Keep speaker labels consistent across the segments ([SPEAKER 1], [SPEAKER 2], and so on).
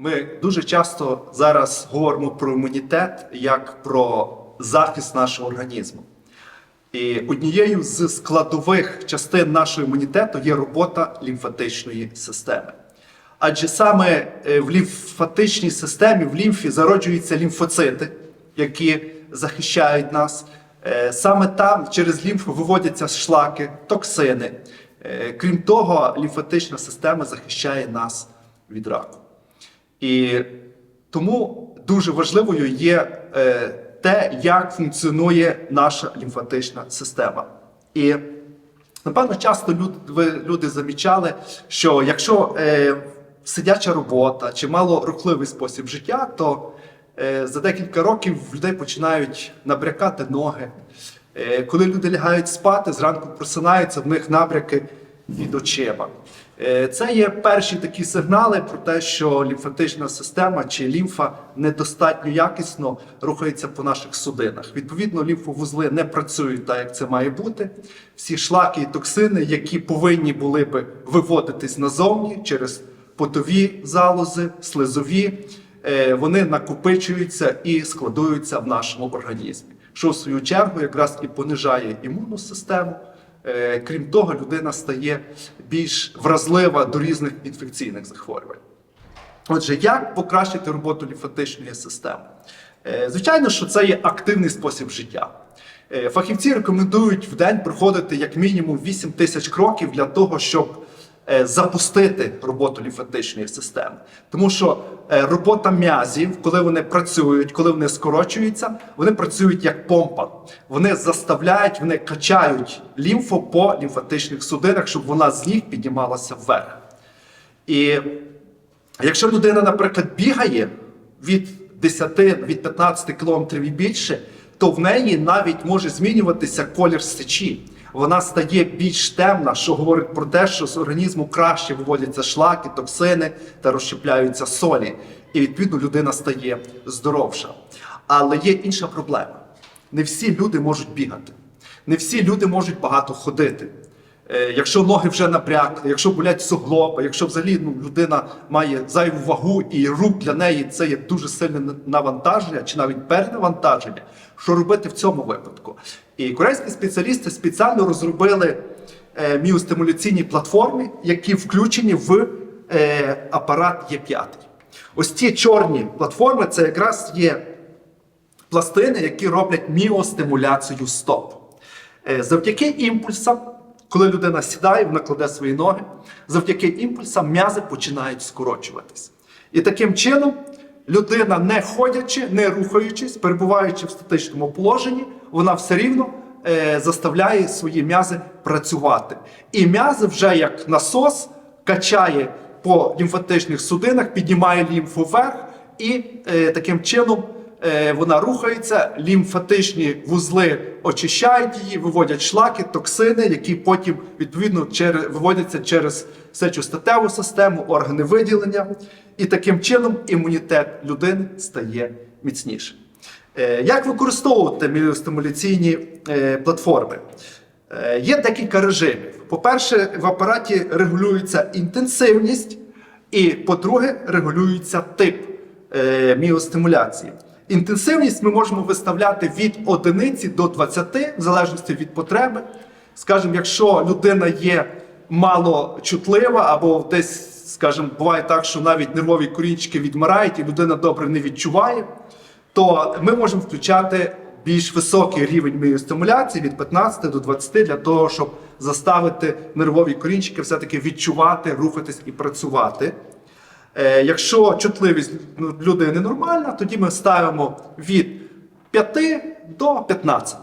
[SPEAKER 1] Ми дуже часто зараз говоримо про імунітет як про захист нашого організму. І однією з складових частин нашого імунітету є робота лімфатичної системи. Адже саме е, в лімфатичній системі, в лімфі зароджуються лімфоцити, які захищають нас. Е, Саме там через лімфу виводяться шлаки, токсини. Е, Крім того, лімфатична система захищає нас від раку. І тому дуже важливою є е, те, як функціонує наша лімфатична система. І напевно, часто люди, люди замічали, що якщо е, сидяча робота чи малорухливий спосіб життя, то е, за декілька років людей починають набрякати ноги. Е, коли люди лягають спати, зранку просинаються, в них набряки від очима. Е, Це є перші такі сигнали про те, що лімфатична система чи лімфа недостатньо якісно рухається по наших судинах. Відповідно, лімфовузли не працюють так, як це має бути. Всі шлаки і токсини, які повинні були би виводитись назовні через потові залози, слизові, е, вони накопичуються і складуються в нашому організмі, що в свою чергу якраз і понижає імунну систему. Е, Крім того, людина стає більш вразлива до різних інфекційних захворювань. Отже, як покращити роботу лімфатичної системи? Е, Звичайно, що це є активний спосіб життя. Е, Фахівці рекомендують в день проходити як мінімум 8 тисяч кроків для того, щоб запустити роботу лімфатичної системи. Тому що е, робота м'язів, коли вони працюють, коли вони скорочуються, вони працюють як помпа. Вони заставляють, вони качають лімфу по лімфатичних судинах, щоб вона з них піднімалася вверх. І якщо людина, наприклад, бігає від 10 від 15 кілометрів і більше, то в неї навіть може змінюватися колір сечі. Вона стає більш темна, що говорить про те, що з організму краще виводяться шлаки, токсини та розщепляються солі. І відповідно людина стає здоровша. Але є інша проблема: не всі люди можуть бігати, не всі люди можуть багато ходити. Е, Якщо ноги вже набрякли, якщо болять суглоби, якщо взагалі ну, людина має зайву вагу і рук для неї це є дуже сильне навантаження чи навіть перенавантаження, що робити в цьому випадку? І корейські спеціалісти спеціально розробили е, міостимуляційні платформи, які включені в е, апарат Є5. Ось ці чорні платформи це якраз є пластини, які роблять міостимуляцію стоп. Е, Завдяки імпульсам, коли людина сідає, вона кладе свої ноги, завдяки імпульсам м'язи починають скорочуватись. І таким чином людина, не ходячи, не рухаючись, перебуваючи в статичному положенні, вона все рівно е, заставляє свої м'язи працювати. І м'язи вже як насос качає по лімфатичних судинах, піднімає лімфу вверх і е, таким чином вона рухається, лімфатичні вузли очищають її, виводять шлаки, токсини, які потім відповідно через, виводяться через сечостатеву систему, органи виділення. І таким чином імунітет людини стає міцнішим. Е, Як використовувати міостимуляційні е, платформи? Е, Є декілька режимів. По-перше, в апараті регулюється інтенсивність, і по-друге, регулюється тип е, міостимуляції. Інтенсивність ми можемо виставляти від 1 до 20, в залежності від потреби. Скажімо, якщо людина є мало чутлива або десь, скажімо, буває так, що навіть нервові корінчики відмирають і людина добре не відчуває, то ми можемо включати більш високий рівень міостимуляції від 15 до 20 для того, щоб заставити нервові корінчики все-таки відчувати, рухатись і працювати. Е, Якщо чутливість ну, людини нормальна, тоді ми ставимо від 5 до 15.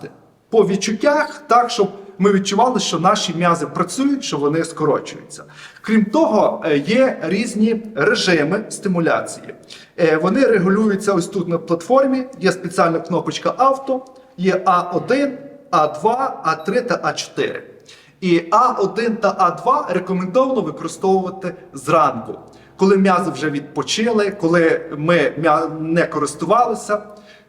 [SPEAKER 1] По відчуттях, так, щоб ми відчували, що наші м'язи працюють, що вони скорочуються. Крім того, е, є різні режими стимуляції. Е, Вони регулюються ось тут на платформі. Є спеціальна кнопочка авто, є А1, А2, А3 та А4. І А1 та А2 рекомендовано використовувати зранку, коли м'язи вже відпочили, коли ми не користувалися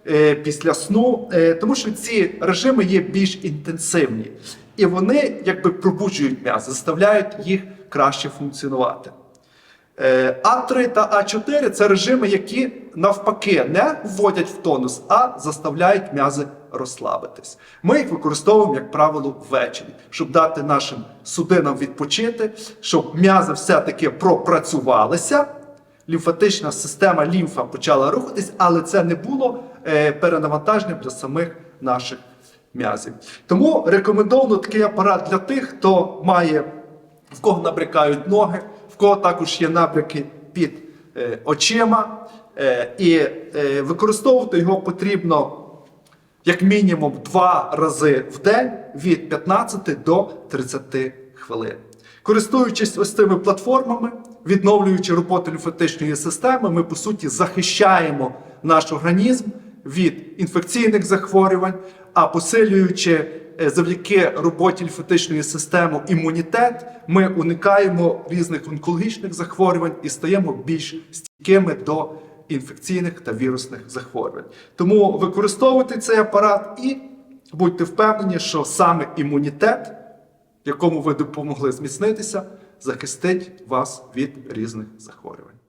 [SPEAKER 1] е, після сну, е, тому що ці режими є більш інтенсивні. І вони якби пробуджують м'язи, заставляють їх краще функціонувати. Е, А3 та А4 це режими, які навпаки не вводять в тонус, а заставляють м'язи розслабитись. Ми їх використовуємо, як правило, ввечері, щоб дати нашим судинам відпочити, щоб м'язи все-таки пропрацювалися. Лімфатична система лімфа почала рухатись, але це не було е, перенавантаженням для самих наших м'язів. Тому рекомендовано такий апарат для тих, хто має в кого набрякають ноги, в кого також є набряки під е, очима. Е, і використовувати його потрібно як мінімум два рази в день від 15 до 30 хвилин. Користуючись ось цими платформами, відновлюючи роботу лімфатичної системи, ми по суті захищаємо наш організм від інфекційних захворювань, а посилюючи е, завдяки роботі лімфатичної системи імунітет, ми уникаємо різних онкологічних захворювань і стаємо більш стійкими до інфекційних та вірусних захворювань. Тому використовуйте цей апарат і будьте впевнені, що саме імунітет, якому ви допомогли зміцнитися, захистить вас від різних захворювань.